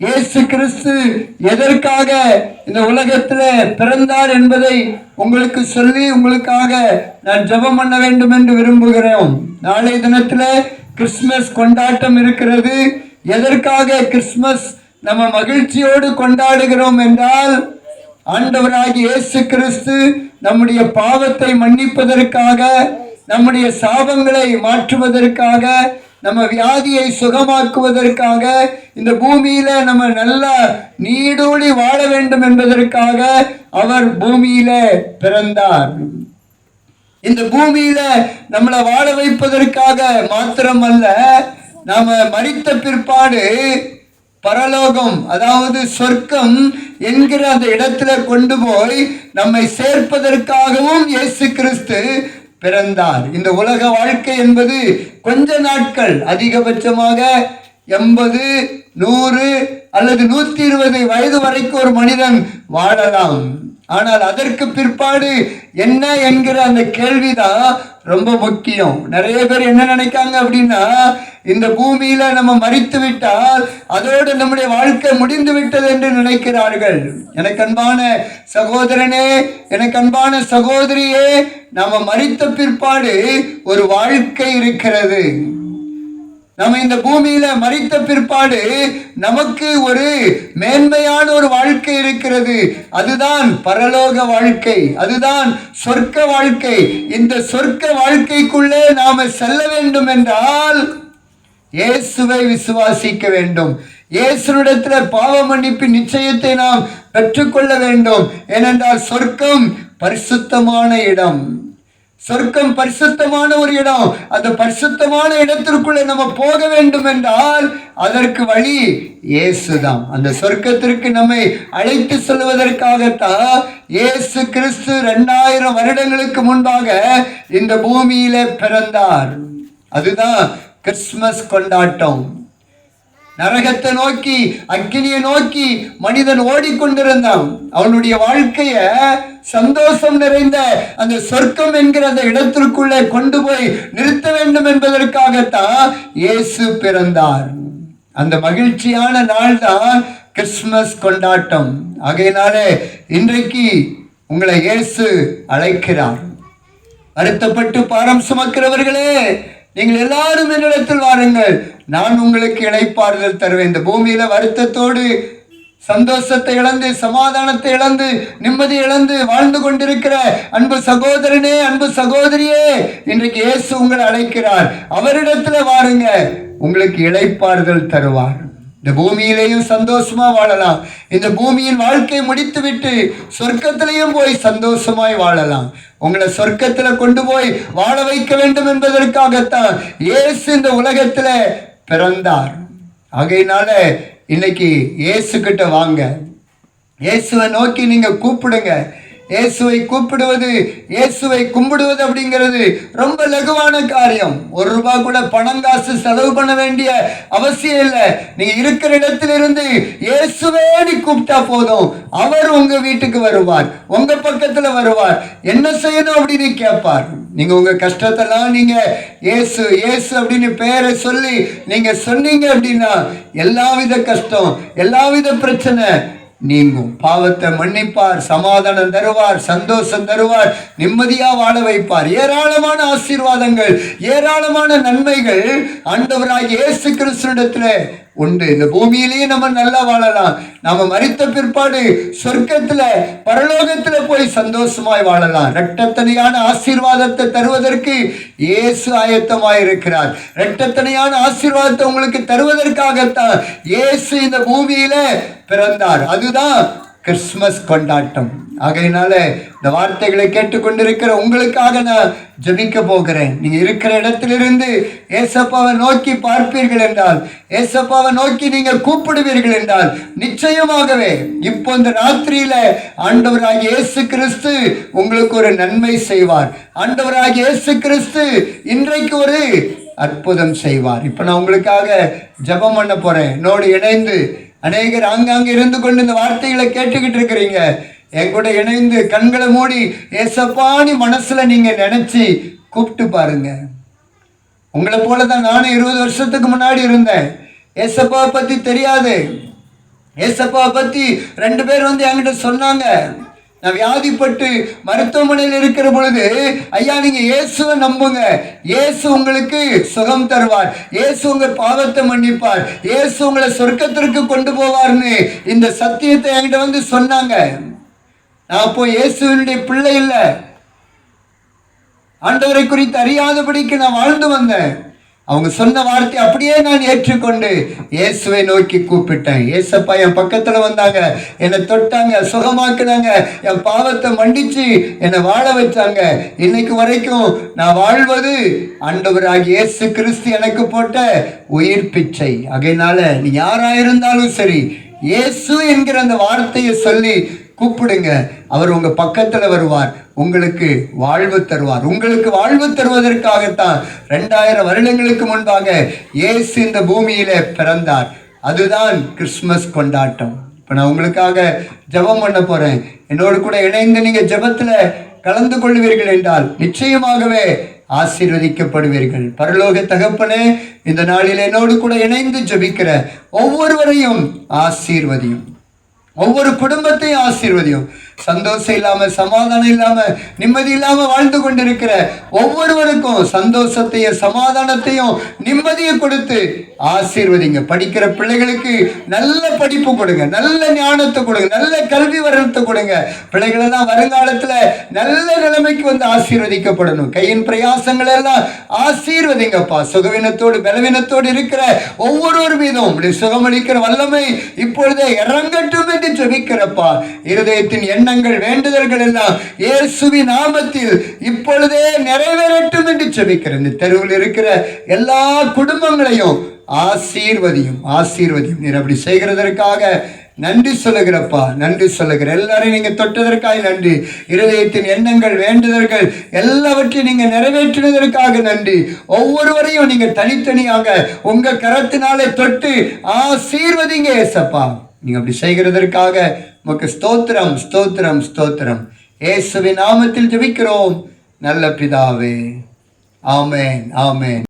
இயேசு கிறிஸ்து எதற்காக இந்த உலகத்தில் பிறந்தார் என்பதை உங்களுக்கு சொல்லி உங்களுக்காக நான் ஜெபம் பண்ண வேண்டும் என்று விரும்புகிறோம். நாளை தினத்தில் கிறிஸ்மஸ் கொண்டாட்டம் இருக்கிறது. எதற்காக கிறிஸ்மஸ் நம்ம மகிழ்ச்சியோடு கொண்டாடுகிறோம் என்றால் ஆண்டவராகி இயேசு கிறிஸ்து நம்முடைய பாவத்தை மன்னிப்பதற்காக நம்முடைய சாபங்களை மாற்றுவதற்காக நம்ம வியாதியை சுகமாக்குவதற்காக இந்த பூமியில நம்ம நல்ல நீடூழி வாழ வேண்டும் என்பதற்காக அவர் பூமியில பிறந்தார். இந்த பூமியில நம்மளை வாழ வைப்பதற்காக மாத்திரம் அல்ல நாம மறித்த பிற்பாடு பரலோகம் அதாவது சொர்க்கம் என்கிற அந்த இடத்துல கொண்டு போய் நம்மை சேர்ப்பதற்காகவும் இயேசு கிறிஸ்து பிறந்தார். இந்த உலக வாழ்க்கை என்பது கொஞ்ச நாட்கள் அதிகபட்சமாக எண்பது நூறு அல்லது நூத்தி இருபது வயது வரைக்கும் ஒரு மனிதன் வாழலாம். ஆனால் அதற்கு பிற்பாடு என்ன என்கிற அந்த கேள்விதான் ரொம்ப முக்கியம். நிறைய பேர் என்ன நினைக்காங்க அப்படின்னா இந்த பூமியில நம்ம மறித்து விட்டால் அதோடு நம்முடைய வாழ்க்கை முடிந்து விட்டது என்று நினைக்கிறார்கள். எனக்கு அன்பான சகோதரனே எனக்கு அன்பான சகோதரியே நாம மறித்த பிற்பாடு ஒரு வாழ்க்கை இருக்கிறது. நம்ம இந்த பூமியில மறித்த பிற்பாடு நமக்கு ஒரு மேன்மையான ஒரு வாழ்க்கை இருக்கிறது. அதுதான் பரலோக வாழ்க்கை. அதுதான் சொர்க்க வாழ்க்கை. இந்த சொர்க்க வாழ்க்கைக்குள்ளே நாம செல்ல வேண்டும் என்றால் இயேசுவை விசுவாசிக்க வேண்டும். இயேசுனிடத்தில் பாவ மன்னிப்பு நிச்சயத்தை நாம் பெற்றுக்கொள்ள வேண்டும். ஏனென்றால் சொர்க்கம் பரிசுத்தமான இடம். சொர்க்கம் பரிசுத்தமான ஒரு இடம். அந்த பரிசுத்தமான இடத்திற்குள்ளே நம்ம போக வேண்டும் என்றால் அதற்கு வழி இயேசுதான். அந்த சொர்க்கத்திற்கு நம்மை அழைத்து செல்வதற்காகத்தான் இயேசு கிறிஸ்து ரெண்டாயிரம் வருடங்களுக்கு முன்பாக இந்த பூமியில பிறந்தார். அதுதான் கிறிஸ்மஸ் கொண்டாட்டம். நரகத்தை நோக்கி அக்கினியை நோக்கி மனிதன் ஓடிக்கொண்டிருந்தான். அவனுடைய வாழ்க்கைய சந்தோஷம் நிறைந்த அந்த சொர்க்கம் என்கிற அந்த இடத்திற்குள்ளே கொண்டு போய் நிறுத்த வேண்டும் என்பதற்காகத்தான் இயேசு பிறந்தார். அந்த மகிழ்ச்சியான நாள் தான் கிறிஸ்மஸ் கொண்டாட்டம். ஆகையினாலே இன்றைக்கு உங்களை இயேசு அழைக்கிறார். வருத்தப்பட்டு பாரம் சுமக்கிறவர்களே நீங்கள் எல்லாரும் என்னிடத்தில் வாருங்கள். நான் உங்களுக்கு இளைப்பாறுதல் தருவேன். இந்த பூமியில வருத்தத்தோடு சந்தோஷத்தை இழந்து சமாதானத்தை இழந்து நிம்மதி இழந்து வாழ்ந்து கொண்டிருக்கிற அன்பு சகோதரனே அன்பு சகோதரியே இன்றைக்கு இயேசு உங்களை அழைக்கிறார். அவரிடத்துல வாருங்க உங்களுக்கு இளைப்பாறுதல் தருவார். இந்த பூமியிலேயும் சந்தோஷமா வாழலாம். இந்த பூமியின் வாழ்க்கையை முடித்துவிட்டு சொர்க்கத்திலையும் போய் சந்தோஷமாய் வாழலாம். உங்களை சொர்க்கத்தில் கொண்டு போய் வாழ வைக்க வேண்டும் என்பதற்காகத்தான் இயேசு இந்த உலகத்தில் பிறந்தார். ஆகையினால இன்னைக்கு இயேசு கிட்ட வாங்க. இயேசுவை நோக்கி நீங்கள் கூப்பிடுங்க. இயேசுவை கூப்பிடுவது இயேசுவை கும்பிடுவது அப்படிங்கிறது ரொம்ப லகுவான காரியம். ஒரு ரூபாய் கூட பணம் காசு செலவு பண்ண வேண்டிய அவசியம் இல்லை. நீங்க இருக்கிற இடத்திலிருந்து இயேசுவே கூப்பிட்டா போதும். அவர் உங்க வீட்டுக்கு வருவார். உங்க பக்கத்துல வருவார். என்ன செய்யணும் அப்படின்னு கேட்பார். நீங்க உங்க கஷ்டத்தெல்லாம் நீங்க இயேசு இயேசு அப்படின்னு பேரை சொல்லி நீங்க சொன்னீங்க அப்படின்னா எல்லாவித கஷ்டம் எல்லாவித பிரச்சனை நீங்கும். பாவத்தை மன்னிப்பார் சமாதானம் தருவார் சந்தோஷம் தருவார் நிம்மதியா வாழ வைப்பார். ஏராளமான ஆசீர்வாதங்கள் ஏராளமான நன்மைகள் ஆண்டவராக இயேசு கிருஷ்ணத்துல உண்டு. இந்த பூமியிலேயே நம்ம நல்லா வாழலாம். நாம மறித்த பிற்பாடு சொர்க்கத்துல பரலோகத்துல போய் சந்தோஷமாய் வாழலாம். இரட்டத்தனையான ஆசீர்வாதத்தை தருவதற்கு இயேசு ஆயத்தமாய் இருக்கிறார். இரட்டத்தனையான ஆசீர்வாதத்தை உங்களுக்கு தருவதற்காகத்தான் இயேசு இந்த பூமியில பிறந்தார். அது இதுதான் கிறிஸ்மஸ் கொண்டாட்டம். ஆகையினால இந்த வார்த்தைகளை கேட்டுக்கொண்டிருக்கிற உங்களுக்காக நான் ஜபிக்க போகிறேன். நீங்க இருக்கிற இடத்திலிருந்து ஏசப்பாவை நோக்கி பார்ப்பீர்கள் என்றால் ஏசப்பாவை நோக்கி நீங்க கூப்பிடுவீர்கள் என்றால் நிச்சயமாகவே இப்போ இந்த ராத்திரியில ஆண்டவராகிய இயேசு கிறிஸ்து உங்களுக்கு ஒரு நன்மை செய்வார். ஆண்டவராகிய இயேசு கிறிஸ்து இன்றைக்கு ஒரு அற்புதம் செய்வார். இப்போ நான் உங்களுக்காக ஜெபம் பண்ண போறேன். என்னோடு இணைந்து அநேகர் ஆங்காங்கே இருந்து கொண்டு இந்த வார்த்தைகளை கேட்டுக்கிட்டு இருக்கிறீங்க. என் கூட இணைந்து கண்களை மூடி ஏசப்பானி மனசுல நீங்க நினைச்சு கூப்பிட்டு பாருங்க. உங்களை போல தான் நானும் இருபது வருஷத்துக்கு முன்னாடி இருந்தேன். ஏசப்பா பத்தி தெரியாது. ஏசப்பா பத்தி ரெண்டு பேர் வந்து என்கிட்ட சொன்னாங்க. நான் வியாதிப்பட்டு மருத்துவமனையில் இருக்கிற பொழுது ஐயா நீங்க இயேசுவை நம்புங்க. இயேசு உங்களுக்கு சுகம் தருவார். இயேசு உங்க பாவத்தை மன்னிப்பார். இயேசு உங்களை சொர்க்கத்திற்கு கொண்டு போவார்னு இந்த சத்தியத்தை என்கிட்ட வந்து சொன்னாங்க. நான் அப்போ இயேசுவினுடைய பிள்ளை இல்லை. ஆண்டவரை குறித்து அறியாதபடிக்கு நான் வாழ்ந்து வந்தேன். அவங்க சொன்ன வார்த்தை அப்படியே நான் ஏற்றுக்கொண்டு இயேசுவை நோக்கி கூப்பிட்டேன். ஏசப்பா என் பக்கத்தில் வந்தாங்க. என்னை தொட்டாங்க சுகமாக்குனாங்க. என் பாவத்தை மன்னிச்சு என்னை வாழ வச்சாங்க. இன்னைக்கு வரைக்கும் நான் வாழ்வது ஆண்டவராகிய இயேசு கிறிஸ்து எனக்கு போட்ட உயிர் பிச்சை. ஆகையினால நீ யாராக இருந்தாலும் சரி இயேசு என்கிற அந்த வார்த்தையை சொல்லி கூப்பிடுங்க. அவர் உங்க பக்கத்துல வருவார். உங்களுக்கு வாழ்வு தருவார். உங்களுக்கு வாழ்வு தருவதற்காகத்தான் ரெண்டாயிரம் வருடங்களுக்கு முன்பாக இயேசு இந்த பூமியில பிறந்தார். அதுதான் கிறிஸ்மஸ் கொண்டாட்டம். இப்போ நான் உங்களுக்காக ஜெபம் பண்ண போறேன். என்னோடு கூட இணைந்து நீங்க ஜபத்துல கலந்து கொள்வீர்கள் என்றால் நிச்சயமாகவே ஆசீர்வதிக்கப்படுவீர்கள். பரலோக தகப்பனே இந்த நாளில் என்னோடு கூட இணைந்து ஜெபிக்கிற ஒவ்வொருவரையும் ஆசீர்வதியும். ஒவ்வொரு குடும்பத்தையும் ஆசீர்வதியும். சந்தோஷம் இல்லாம சமாதானம் இல்லாம நிம்மதி இல்லாம வாழ்ந்து கொண்டிருக்கிற ஒவ்வொருவருக்கும் சந்தோஷத்தையும் சமாதானத்தையும் நிம்மதியை கொடுத்து ஆசீர்வதிங்க. படிக்கிற பிள்ளைகளுக்கு நல்ல படிப்பு கொடுங்க. நல்ல ஞானத்தை கொடுங்க. நல்ல கல்வி வரத்தை கொடுங்க. பிள்ளைகள் எல்லாம் வருங்காலத்துல நல்ல நிலைமைக்கு வந்து ஆசீர்வதிக்கப்படணும். கையின் பிரயாசங்கள் எல்லாம் ஆசீர்வதிங்கப்பா. சுகவீனத்தோடு பலவீனத்தோடு இருக்கிற ஒவ்வொருவர் மீதும் உம்முடைய சுகமளிக்கிற வல்லமை இப்பொழுதே இறங்கட்டும் என்று ஜெபிக்கிறப்பா. இருதயத்தின் எண்ணங்கள் வேண்டுதல்கள் எல்லாம் இயேசுவி நாமத்தில் இப்பொழுதே நிறைவேறட்டும் என்று செபிக்கிறேன். இந்த தெருவில் இருக்கிற எல்லா குடும்பங்களையும் ஆசீர்வதியும் ஆசீர்வதியும். நீர் அப்படி செய்கிறதற்காக நன்றி சொல்லுகிறப்பா நன்றி சொல்லுகிற எல்லாரையும் நீங்க தொட்டதற்காக நன்றி. இருதயத்தின் எண்ணங்கள் வேண்டுதல்கள் எல்லாவற்றையும் நீங்க நிறைவேற்றினதற்காக நன்றி. ஒவ்வொருவரையும் நீங்க தனித்தனியாக உங்க கரத்தினாலே தொட்டு ஆசீர்வதிங்க ஏசப்பா. நீங்கள் அப்படி செய்கிறதற்காக உமக்கு ஸ்தோத்திரம் ஸ்தோத்திரம் ஸ்தோத்திரம். ஏசுவின் நாமத்தில் ஜபிக்கிறோம். நல்ல பிதாவே. ஆமேன் ஆமேன்.